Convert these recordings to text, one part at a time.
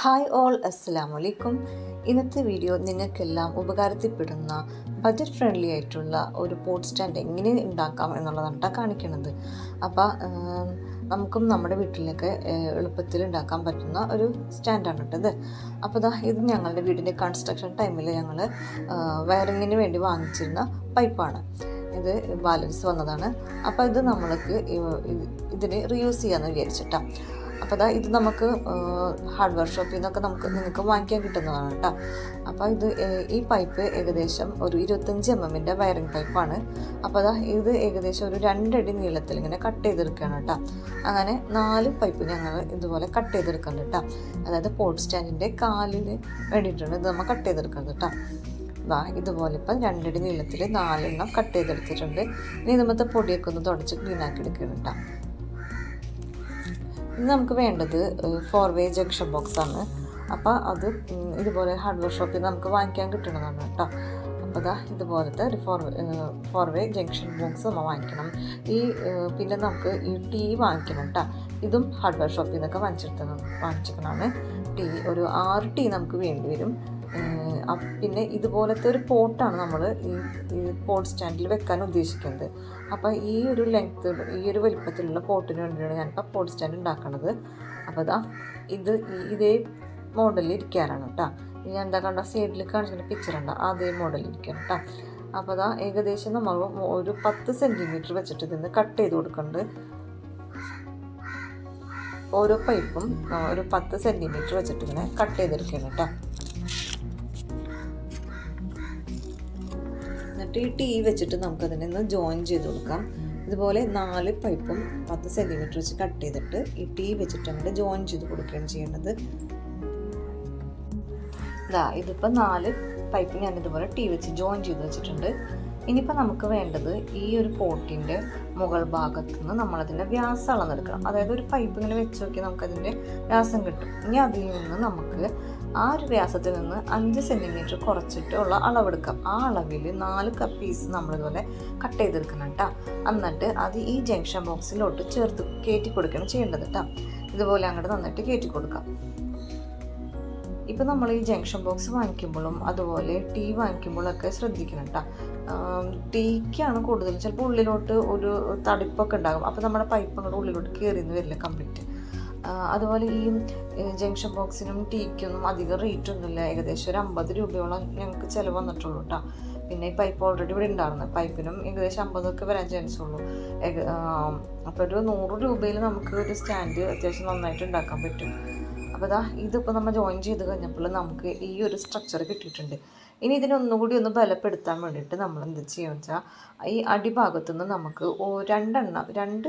Hi all അസ്സലാമു വലൈക്കും ഇന്നത്തെ വീഡിയോ നിങ്ങൾക്കെല്ലാം ഉപകാരത്തിൽപ്പെടുന്ന ബജറ്റ് ഫ്രണ്ട്ലി ആയിട്ടുള്ള ഒരു പോട്ട് സ്റ്റാൻഡ് എങ്ങനെ ഉണ്ടാക്കാം എന്നുള്ളതാണ് കാണിക്കുന്നത് അപ്പോൾ നമുക്കും നമ്മുടെ വീട്ടിലൊക്കെ എളുപ്പത്തിൽ ഉണ്ടാക്കാൻ പറ്റുന്ന ഒരു സ്റ്റാൻഡാണ് കേട്ടത് ഇത്. അപ്പോൾ ദാ ഇത് ഞങ്ങളുടെ വീടിന്റെ കൺസ്ട്രക്ഷൻ ടൈമിൽ ഞങ്ങൾ വയറിങ്ങിന് വേണ്ടി വാങ്ങിച്ചിരുന്ന പൈപ്പാണ്. ഇത് ബാലൻസ് വന്നതാണ്. അപ്പോൾ ഇത് നമ്മൾക്ക് ഇത് ഇതിന് റീയൂസ് ചെയ്യാമെന്ന് വിചാരിച്ചിട്ടാണ് അപ്പോൾ അതാ ഇത് നമുക്ക് ഹാർഡ്വെയർ ഷോപ്പിൽ നിന്നൊക്കെ നമുക്ക് നിങ്ങൾക്ക് വാങ്ങിക്കാൻ കിട്ടുന്നതാണ് കേട്ടോ അപ്പോൾ ഇത് ഈ പൈപ്പ് ഏകദേശം ഒരു ഇരുപത്തഞ്ച് എം എമ്മിന്റെ വയറിംഗ് പൈപ്പാണ് അപ്പോൾ അതാ ഇത് ഏകദേശം ഒരു രണ്ടടി നീളത്തിൽ ഇങ്ങനെ കട്ട് ചെയ്തെടുക്കുകയാണ് കേട്ടോ അങ്ങനെ നാല് പൈപ്പ് ഞങ്ങൾ ഇതുപോലെ കട്ട് ചെയ്തെടുക്കുന്നുണ്ട് കേട്ടോ അതായത് പോട്ട് സ്റ്റാൻഡിന്റെ കാലിന് വേണ്ടിയിട്ടാണ് ഇത് നമ്മൾ കട്ട് ചെയ്തെടുക്കുന്നത് കേട്ടോ ദാ ഇതുപോലെ ഇപ്പം രണ്ടടി നീളത്തിൽ നാലെണ്ണം കട്ട് ചെയ്തെടുത്തിട്ടുണ്ട്. ഇനി നമ്മത്തെ പൊടിയൊക്കെ ഒന്ന് തുടച്ച് ക്ലീനാക്കി എടുക്കണം കേട്ടോ ഇന്ന് നമുക്ക് വേണ്ടത് ഫോർ വേ ജംഗ്ഷൻ ബോക്സ് ആണ്. അപ്പോൾ അത് ഇതുപോലെ ഹാർഡ്വെയർ ഷോപ്പിൽ നമുക്ക് വാങ്ങിക്കാൻ കിട്ടുന്നതാണ് കേട്ടോ അപ്പോൾ ദാ ഇതുപോലത്തെ ഒരു four four way junction box നമ്മൾ വാങ്ങിക്കണം. ഈ പിന്നെ നമുക്ക് ഈ ടീ വാങ്ങിക്കണം കേട്ടോ ഇതും ഹാർഡ്വെയർ ഷോപ്പിൽ നിന്നൊക്കെ വാങ്ങിച്ചെടുത്ത വാങ്ങിച്ചിരിക്കണമാണ് ടീ ഒരു ആറ് ടീ നമുക്ക് വേണ്ടി വരും. പിന്നെ ഇതുപോലത്തെ ഒരു പോട്ടാണ് നമ്മൾ ഈ പോട്ട് സ്റ്റാൻഡിൽ വെക്കാൻ ഉദ്ദേശിക്കുന്നത്. അപ്പോൾ ഈ ഒരു ലെങ്ത്ത് ഈ ഒരു വലിപ്പത്തിലുള്ള പോട്ടിന് വേണ്ടിയാണ് ഞാനിപ്പോൾ പോട്ട് സ്റ്റാൻഡ് ഉണ്ടാക്കണത്. അപ്പോൾ ഇതാ ഇത് ഇതേ മോഡലിൽ ഇരിക്കാനാണ് കേട്ടോ ഞാൻ എന്താ കണ്ട സൈഡിൽ കാണിച്ചിട്ട് പിക്ചർ ഉണ്ട് അതേ മോഡലിൽ ഇരിക്കണം കേട്ടോ അപ്പോൾ അതാ ഏകദേശം നമ്മൾ ഒരു പത്ത് സെന്റിമീറ്റർ വെച്ചിട്ട് ഇതിന്ന് കട്ട് ചെയ്ത് കൊടുക്കുന്നുണ്ട് ഓരോ പൈപ്പും ഒരു പത്ത് സെന്റിമീറ്റർ വെച്ചിട്ട് ഇങ്ങനെ കട്ട് ചെയ്തെടുക്കണം കേട്ടോ എന്നിട്ട് ഈ ടീ വെച്ചിട്ട് നമുക്കതിനെ ഒന്ന് ജോയിൻ ചെയ്ത് കൊടുക്കാം. ഇതുപോലെ നാല് പൈപ്പും പത്ത് സെന്റിമീറ്റർ വെച്ച് കട്ട് ചെയ്തിട്ട് ഈ ടീ വെച്ചിട്ട് അങ്ങോട്ട് ജോയിൻ ചെയ്ത് കൊടുക്കുകയാണ് ചെയ്യേണ്ടത്. ഇതാ ഇതിപ്പോൾ നാല് പൈപ്പ് ഞാൻ ഇതുപോലെ ടീ വെച്ച് ജോയിൻ ചെയ്ത് വെച്ചിട്ടുണ്ട്. ഇനിയിപ്പോൾ നമുക്ക് വേണ്ടത് ഈ ഒരു പോട്ടിന്റെ മുകൾ ഭാഗത്ത് നിന്ന് നമ്മളതിന്റെ വ്യാസം അളന്നെടുക്കണം അതായത് ഒരു പൈപ്പ് ഇങ്ങനെ വെച്ച് നോക്കി നമുക്കതിന്റെ വ്യാസം കിട്ടും. ഇനി അതിൽ നിന്ന് നമുക്ക് ആ ഒരു വ്യാസത്തിൽ നിന്ന് അഞ്ച് സെന്റിമീറ്റർ കുറച്ചിട്ടുള്ള അളവെടുക്കാം. ആ അളവിൽ നാല് കപ്പ് പീസ് നമ്മളിതുപോലെ കട്ട് ചെയ്തെടുക്കണം കേട്ടോ എന്നിട്ട് അത് ഈ ജംഗ്ഷൻ ബോക്സിലോട്ട് ചേർത്ത് കയറ്റി കൊടുക്കണം ചെയ്യേണ്ടത് കേട്ടോ ഇതുപോലെ അങ്ങോട്ട് നന്നായിട്ട് കയറ്റി കൊടുക്കാം. ഇപ്പം നമ്മൾ ഈ ജംഗ്ഷൻ ബോക്സ് വാങ്ങിക്കുമ്പോഴും അതുപോലെ ടീ വാങ്ങിക്കുമ്പോഴൊക്കെ ശ്രദ്ധിക്കണം കേട്ടോ ടീക്കാണ് കൂടുതൽ. ചിലപ്പോൾ ഉള്ളിലോട്ട് ഒരു തടിപ്പൊക്കെ ഉണ്ടാകും. അപ്പോൾ നമ്മുടെ പൈപ്പ് അങ്ങോട്ട് ഉള്ളിലോട്ട് കയറി എന്ന് വരില്ല കംപ്ലീറ്റ് അതുപോലെ ഈ ജംഗ്ഷൻ ബോക്സിനും ടീക്കൊന്നും അധികം റേറ്റ് ഒന്നുമില്ല. ഏകദേശം ഒരു അമ്പത് രൂപയോളം ഞങ്ങൾക്ക് ചിലവ് വന്നിട്ടുള്ളൂ കേട്ടോ പിന്നെ ഈ പൈപ്പ് ഓൾറെഡി ഇവിടെ ഉണ്ടായിരുന്നു. പൈപ്പിനും ഏകദേശം അമ്പതൊക്കെ വരാൻ ചാൻസ് ഉള്ളൂ. അപ്പോൾ ഒരു നൂറ് രൂപയിൽ നമുക്ക് ഒരു സ്റ്റാൻഡ് അത്യാവശ്യം നന്നായിട്ട് ഉണ്ടാക്കാൻ പറ്റും. അപ്പോൾ ഇതാ ഇതിപ്പോൾ നമ്മൾ ജോയിൻ ചെയ്ത് കഴിഞ്ഞപ്പോൾ നമുക്ക് ഈ ഒരു സ്ട്രക്ചർ കിട്ടിയിട്ടുണ്ട്. ഇനി ഇതിനൊന്നുകൂടി ഒന്ന് ബലപ്പെടുത്താൻ വേണ്ടിയിട്ട് നമ്മൾ എന്താ ചെയ്യുക വെച്ചാൽ ഈ അടിഭാഗത്തുനിന്ന് നമുക്ക് രണ്ടെണ്ണം രണ്ട്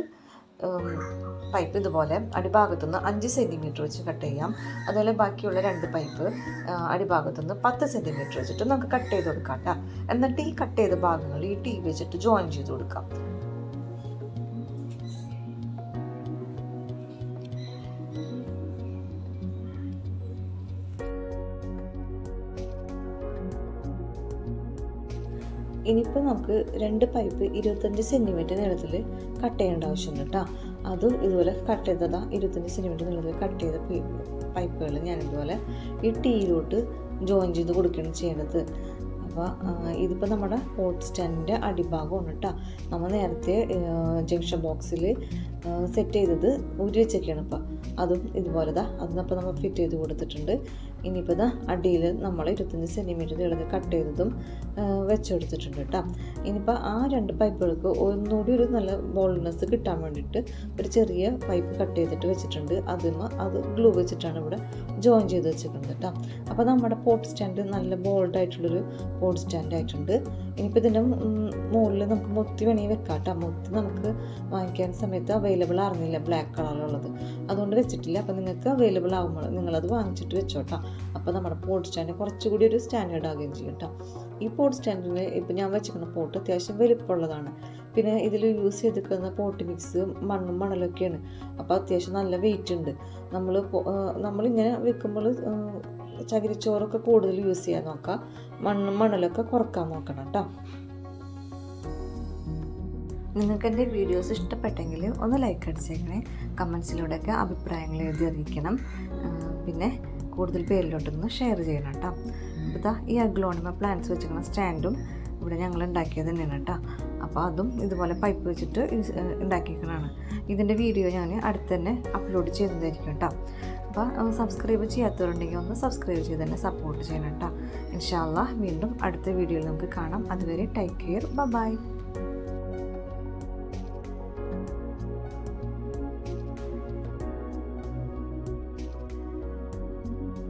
പൈപ്പ് ഇതുപോലെ അടിഭാഗത്തുനിന്ന് അഞ്ച് സെന്റിമീറ്റർ വെച്ച് കട്ട് ചെയ്യാം. അതുപോലെ ബാക്കിയുള്ള രണ്ട് പൈപ്പ് അടിഭാഗത്തുനിന്ന് പത്ത് സെന്റിമീറ്റർ വെച്ചിട്ട് നമുക്ക് കട്ട് ചെയ്ത് കൊടുക്കാം കേട്ടോ എന്നിട്ട് ഈ കട്ട് ചെയ്ത ഭാഗങ്ങൾ ഈ ടീ വെച്ചിട്ട് ജോയിൻ ചെയ്ത് കൊടുക്കാം. ഇനിയിപ്പോൾ നമുക്ക് രണ്ട് പൈപ്പ് ഇരുപത്തഞ്ച് സെന്റിമീറ്റർ നീളത്തിൽ കട്ട് ചെയ്യേണ്ട ആവശ്യമുണ്ട് കേട്ടോ അതും ഇതുപോലെ കട്ട് ചെയ്തതാ ഇരുപത്തഞ്ച് സെന്റിമീറ്റർ നീളത്തിൽ കട്ട് ചെയ്ത പൈപ്പുകൾ ഞാനിതുപോലെ ഈ ടീയിലോട്ട് ജോയിൻ ചെയ്ത് കൊടുക്കുകയാണ് ചെയ്യേണ്ടത് അപ്പോൾ ഇതിപ്പോൾ നമ്മുടെ ഹോട്ട് സ്റ്റാൻഡിന്റെ അടിഭാഗമാണ് കേട്ടോ നമ്മൾ നേരത്തെ ജംഗ്ഷൻ ബോക്സിൽ സെറ്റ് ചെയ്തത് ഊരി വെച്ചൊക്കെയാണ് ഇപ്പോൾ അതും ഇതുപോലെ ദാ അതിനപ്പോൾ നമ്മൾ ഫിറ്റ് ചെയ്ത് കൊടുത്തിട്ടുണ്ട്. ഇനിയിപ്പോൾ ദാ അടിയിൽ നമ്മൾ ഇരുപത്തഞ്ച് സെന്റിമീറ്റർ നീളത്തിൽ കട്ട് ചെയ്തതും വെച്ച് വെച്ചെടുത്തിട്ടുണ്ട് കേട്ടോ. ഇനിയിപ്പോൾ ആ രണ്ട് പൈപ്പുകൾക്ക് ഒന്നുകൂടി ഒരു നല്ല ബോൾഡ്നെസ് കിട്ടാൻ വേണ്ടിയിട്ട് ഒരു ചെറിയ പൈപ്പ് കട്ട് ചെയ്തിട്ട് വെച്ചിട്ടുണ്ട്. അതിന് അത് ഗ്ലൂ വെച്ചിട്ടാണ് ഇവിടെ ജോയിൻ ചെയ്ത് വെച്ചിട്ടുണ്ട് കേട്ടോ. അപ്പോൾ നമ്മുടെ പോട്ട് സ്റ്റാൻഡ് നല്ല ബോൾഡായിട്ടുള്ളൊരു പോട്ട് സ്റ്റാൻഡ് ആയിട്ടുണ്ട്. ഇനിയിപ്പോൾ ഇതിന്റെ മുകളിൽ നമുക്ക് മുത്തി വേണമെങ്കിൽ വെക്കാം കേട്ടോ. മുത്തി നമുക്ക് വാങ്ങിക്കാൻ സമയത്ത് അവൈലബിൾ ആയിരുന്നില്ല ബ്ലാക്ക് കളറിലുള്ളത് അതുകൊണ്ട് വെച്ചിട്ടില്ല. അപ്പോൾ നിങ്ങൾക്ക് അവൈലബിൾ ആകുമ്പോൾ നിങ്ങളത് വാങ്ങിച്ചിട്ട് വെച്ചോട്ടോ. അപ്പോൾ നമ്മുടെ പോട്ട് സ്റ്റാൻഡ് കുറച്ചുകൂടി ഒരു സ്റ്റാൻഡേർഡ് ആകുകയും ചെയ്യും കേട്ടോ ഈ പോട്ട് സ്റ്റാൻഡിൽ ഇപ്പം ഞാൻ വെച്ചിരിക്കുന്ന പോട്ട് അത്യാവശ്യം വലിപ്പമുള്ളതാണ്. പിന്നെ ഇതിൽ യൂസ് ചെയ്തിരിക്കുന്ന പോട്ട് മിക്സ് മണ്ണും മണലൊക്കെയാണ്. അപ്പോൾ അത്യാവശ്യം നല്ല വെയിറ്റ് ഉണ്ട്. നമ്മൾ നമ്മളിങ്ങനെ വെക്കുമ്പോൾ ചകിരിച്ചോറൊക്കെ കൂടുതൽ യൂസ് ചെയ്യാൻ നോക്കാം. മണ്ണും മണലൊക്കെ കുറയ്ക്കാൻ നോക്കണം കേട്ടോ നിങ്ങൾക്ക് എന്റെ വീഡിയോസ് ഇഷ്ടപ്പെട്ടെങ്കിൽ ഒന്ന് ലൈക്ക് അടിച്ചേക്കണേ. കമൻസിലൂടെയൊക്കെ അഭിപ്രായങ്ങൾ എഴുതി അറിയിക്കണം. പിന്നെ കൂടുതൽ പേരിലോട്ടൊന്ന് ഷെയർ ചെയ്യണം കേട്ടോ അപ്പോൾ ഇതാ ഈ അഗ്ലോണിമ പ്ലാന്റ്സ് വെച്ചിരിക്കുന്ന സ്റ്റാൻഡും ഇവിടെ ഞങ്ങൾ ഉണ്ടാക്കിയത് തന്നെയാണ് കേട്ടോ അപ്പോൾ അതും ഇതുപോലെ പൈപ്പ് വെച്ചിട്ട് യൂസ് ഉണ്ടാക്കിയിരിക്കണതാണ് ഇതിന്റെ വീഡിയോ ഞാൻ അടുത്ത് തന്നെ അപ്ലോഡ് ചെയ്യുന്നതായിരിക്കും കേട്ടോ അപ്പോൾ സബ്സ്ക്രൈബ് ചെയ്യാത്തവരുണ്ടെങ്കിൽ ഒന്ന് സബ്സ്ക്രൈബ് ചെയ്ത് തന്നെ സപ്പോർട്ട് ചെയ്യണം കേട്ടോ ഇൻഷാല്ല വീണ്ടും അടുത്ത വീഡിയോയിൽ നമുക്ക് കാണാം. അതുവരെ ടേക്ക് കെയർ ബൈ